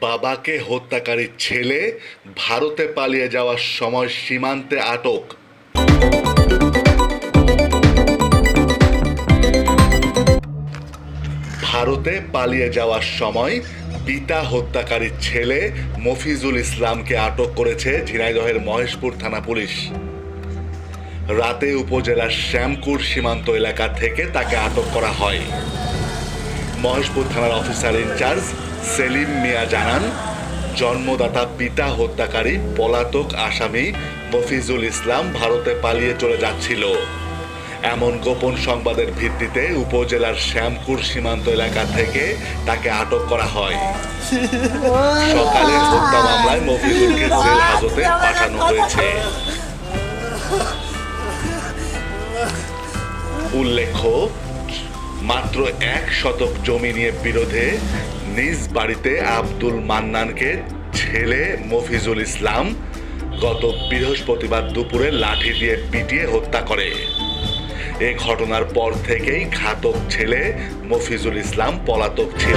বাবাকে হত্যাকারী ছেলে ভারতে পালিয়ে যাওয়ার সময় সীমান্তে আটক। ভারতে পালিয়ে যাওয়ার সময় পিতা হত্যাকারী ছেলে মফিজুল ইসলামকে আটক করেছে ঝিনাইদহের মহেশপুর থানা পুলিশ। রাতে উপজেলার শ্যামকুর সীমান্ত এলাকা থেকে তাকে আটক করা হয়। মহেশপুর থানার অফিসার ইনচার্জ সেলিম মিয়া জানান, জন্মদাতা পিতা হত্যাকারী পলাতক আসামি মফিজুল ইসলাম ভারতে পালিয়ে চলে যাচ্ছিল। এমন গোপন সংবাদের ভিত্তিতে উপজেলার শ্যামকুর সীমান্ত এলাকা থেকে তাকে আটক করা হয়। সকালে হত্যা মামলায় মফিজুলকে জেল হাজতে পাঠানো হয়েছে। উল্লেখ্য মাত্র এক শতক জমি নিয়ে বিরোধে নিজ বাড়িতে আব্দুল মান্নানকে ছেলে মফিজুল ইসলাম গত বৃহস্পতিবার দুপুরে লাঠি দিয়ে পিটিয়ে হত্যা করে। এ ঘটনার পর থেকেই ঘাতক ছেলে মফিজুল ইসলাম পলাতক ছিল।